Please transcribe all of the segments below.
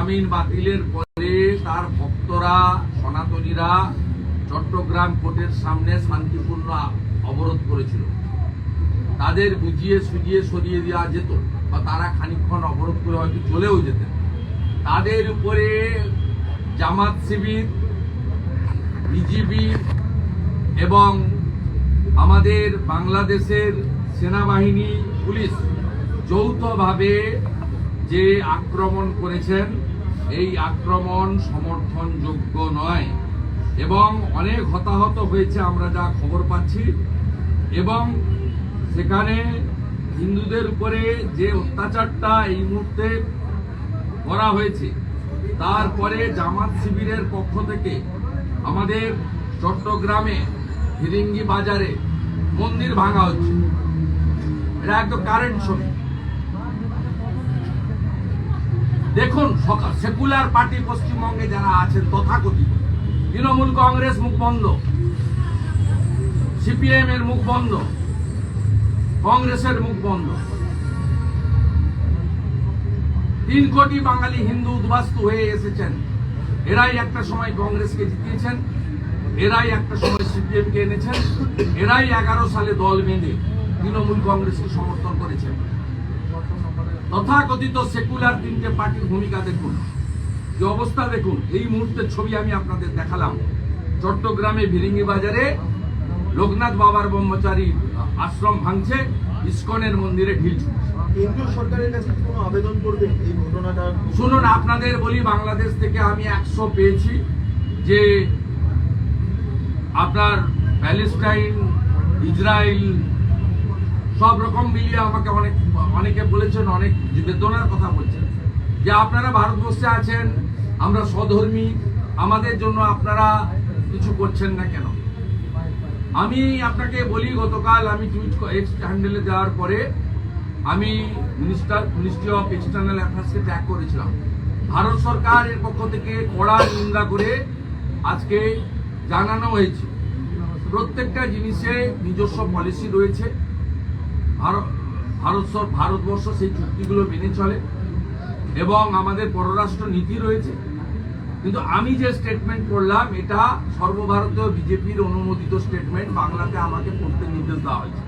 জামিন বাতিলের পরে তার ভক্তরা, সনাতনীরা চট্টগ্রাম কোর্টের সামনে শান্তিপূর্ণ অবরোধ করেছিল। তাদের বুঝিয়ে সুজিয়ে সরিয়ে দেওয়া যেত বা তারা খানিকক্ষণ অবরোধ করে হয়তো চলেও যেতেন। তাদের উপরে জামাত শিবির, বিজিবি এবং আমাদের বাংলাদেশের সেনাবাহিনী, পুলিশ যৌথভাবে যে আক্রমণ করেছেন, এই আক্রমণ সমর্থনযোগ্য নয়। এবং অনেক হতাহত হয়েছে আমরা যা খবর পাচ্ছি। এবং সেখানে হিন্দুদের উপরে যে অত্যাচারটা এই মুহূর্তে করা হয়েছে, তারপরে জামাত শিবিরের পক্ষ থেকে আমাদের চট্টগ্রামে ফিরিঙ্গি বাজারে মন্দির ভাঙা হচ্ছে। এটা একদম কারেন্ট ছবি দেখুন সকাল সেকুলার পার্টি পশ্চিমবঙ্গে যারা আছেন তথাকথিত। তৃণমূল কংগ্রেস মুখ বন্ধ। সিপিএম এর মুখ বন্ধ। কংগ্রেসের মুখ বন্ধ। তিন কোটি বাঙালি হিন্দু উদ্বাস্তু হয়ে এসেছেন। এরাই একটা সময় কংগ্রেসকে জিতিয়েছেন। এরাই একটা সময় সিপিএম কে এনেছেন। এরাই এগারো সালে দল বেঁধে তৃণমূল কংগ্রেসকে সমর্থন করেছেন। তথাকথিত সেকুলার তিনটে পার্টির ভূমিকা দেখুন। যে অবস্থা দেখুন এই মুহূর্তের ছবি আমি আপনাদের দেখালাম। চট্টগ্রামে ভিরিঙ্গি বাজারে লোকনাথ বাবার ব্রহ্মচারী আশ্রম ভাঙছে ইস্কনের মন্দিরে ঢিল কেন্দ্রীয় সরকারের কাছে কোনো আবেদন করবেন এই ঘটনাটা? শুনুন আপনাদের বলি বাংলাদেশ থেকে আমি একশো পেয়েছি যে আপনার প্যালেস্টাইন ইসরায়েল সব রকম মিলিয়ে আমাকে অনেক, অনেকে বলেছেন, অনেক বেদনার কথা বলছেন। যে আপনারা ভারতবর্ষে আছেন, আমরা স্বধর্মী, আমাদের জন্য আপনারা কিছু করছেন না কেন? আমি আপনাকে বলি, গতকাল আমি টুইট এক্স হ্যান্ডেলে দেওয়ার পরে আমি মিনিস্টার, মিনিস্ট্রি অফ এক্সটার্নাল অ্যাফেয়ার্সকে ট্যাগ করেছিলাম। ভারত সরকারের পক্ষ থেকে কড়া নিন্দা করে আজকে জানানো হয়েছে। প্রত্যেকটা জিনিসে নিজস্ব পলিসি রয়েছে। ভারত ভারত ভারতবর্ষ সেই চুক্তিগুলো মেনে চলে এবং আমাদের পররাষ্ট্র নীতি রয়েছে। কিন্তু আমি যে স্টেটমেন্ট করলাম, এটা সর্বভারতীয় বিজেপির অনুমোদিত স্টেটমেন্ট বাংলাতে আমাকে পড়তে নির্দেশ দেওয়া হয়েছে।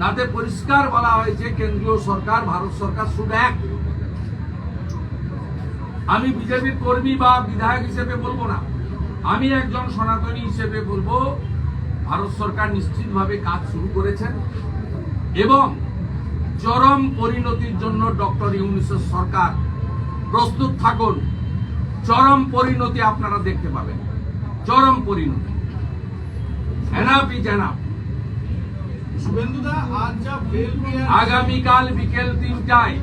তাতে পরিষ্কার বলা হয়েছে, কেন্দ্রীয় সরকার, ভারত সরকার শুধু এক। আমি বিজেপির কর্মী বা বিধায়ক হিসেবে বলব না। আমি একজন সনাতনী হিসেবে বলব, ভারত সরকার নিশ্চিতভাবে কাজ শুরু করেছেন। এবং চরম পরিণতির জন্য ডক্টর ইউনিসেফ সরকার প্রস্তুত থাকুন। চরম পরিণতি আপনারা দেখতে পাবেন। চরম পরিণতি। আগামীকাল বিকেল তিনটায়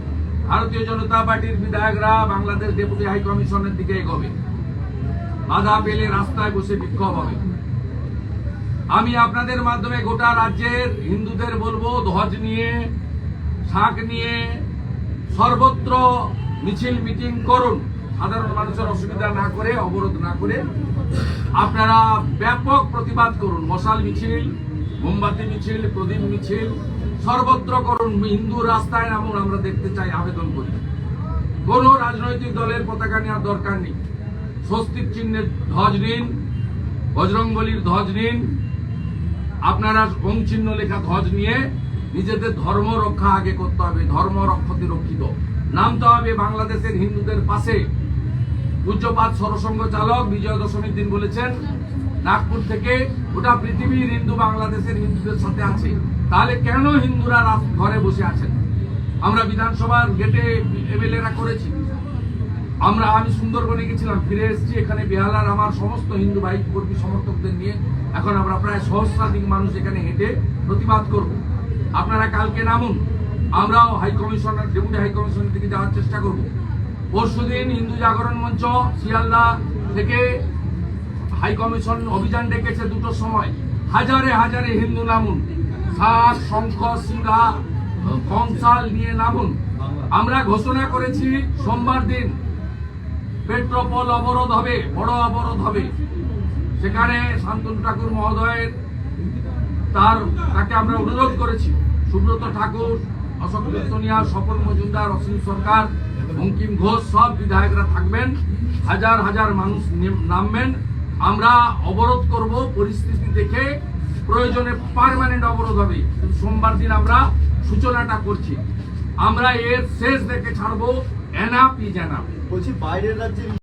ভারতীয় জনতা পার্টির বিধায়করা বাংলাদেশ ডেপুটি হাই কমিশনের দিকে এগোবে। বাধা পেলে রাস্তায় বসে বিক্ষোভ হবে। আমি আপনাদের মাধ্যমে গোটা রাজ্যের হিন্দুদের বলব, ধ্বজ নিয়ে, শাঁখ নিয়ে সর্বত্র মিছিল মিটিং করুন। সাধারণ মানুষের অসুবিধা না করে, অবরোধ না করে আপনারা ব্যাপক প্রতিবাদ করুন। মশাল মিছিল, মোমবাতি মিছিল, প্রদীপ মিছিল, সর্বত্র করুন। হিন্দু রাস্তায় নামুন, আমরা দেখতে চাই, আবেদন করি। কোন রাজনৈতিক দলের পতাকা নেওয়ার দরকার নেই। স্বস্তিক চিহ্নের ধ্বজ নিন, বজরংবলির ধ্বজ নিন আপনারা চিহ্ন লেখা ধ্বজ নিয়ে নিজেদের ধর্ম রক্ষা আগে করতে হবে, ধর্ম রক্ষতে রক্ষিত। নামতে হবে বাংলাদেশের হিন্দুদের পাশে। পূজ্যপাত সরসংঘ চালক বিজয় দশমীর দিন বলেছেন, নাগপুর থেকে গোটা পৃথিবীর হিন্দু বাংলাদেশের হিন্দুদের সাথে আছে। তাহলে কেন হিন্দুরা ঘরে বসে আছেন? আমরা বিধানসভার গেটে এমএলএরা করেছি। আমরা আমি সুন্দরবনে গেছিলাম, ফিরে এসেছি, এখানে বেহালার আমার সমস্ত হিন্দু ভাই কর্মী সমর্থকদের নিয়ে। এখন আমরা প্রায় সহস্রাধিক মানুষ এখানে হেঁটে প্রতিবাদ করব। আপনারা কালকে নামুন, আমরাও হাই কমিশনার ডেপুটি হাই কমিশনের দিকে যাওয়ার চেষ্টা করব। পরশুদিন হিন্দু জাগরণ মঞ্চ, শিয়ালদা থেকে হাই কমিশন অভিযান ডেকেছে দুটোর সময়। হাজারে হাজারে হিন্দু নামুন শাক শঙ্খ সিংহা কংসাল নিয়ে নামুন। আমরা ঘোষণা করেছি, সোমবার দিন পেট্রোপল অবরোধ হবে, বড় অবরোধ হবে। সেখানে শান্তনু ঠাকুর মহোদয়ের তার, তাকে আমরা অনুরোধ করেছি। সুব্রত ঠাকুর, অশোক কীর্তনিয়া স্বপন মজুমদার, অসীম সরকার, বঙ্কিম ঘোষ সব বিধায়করা থাকবেন। হাজার হাজার মানুষ নেম- নামবেন। আমরা অবরোধ করব, পরিস্থিতি দেখে। প্রয়োজনে পার্মানেন্ট অবরোধ হবে। সোমবার দিন আমরা সূচনাটা করছি। আমরা এর শেষ দেখে ছাড়বো। এনাপ এনাপ বলছি বাইরের রাজ্যের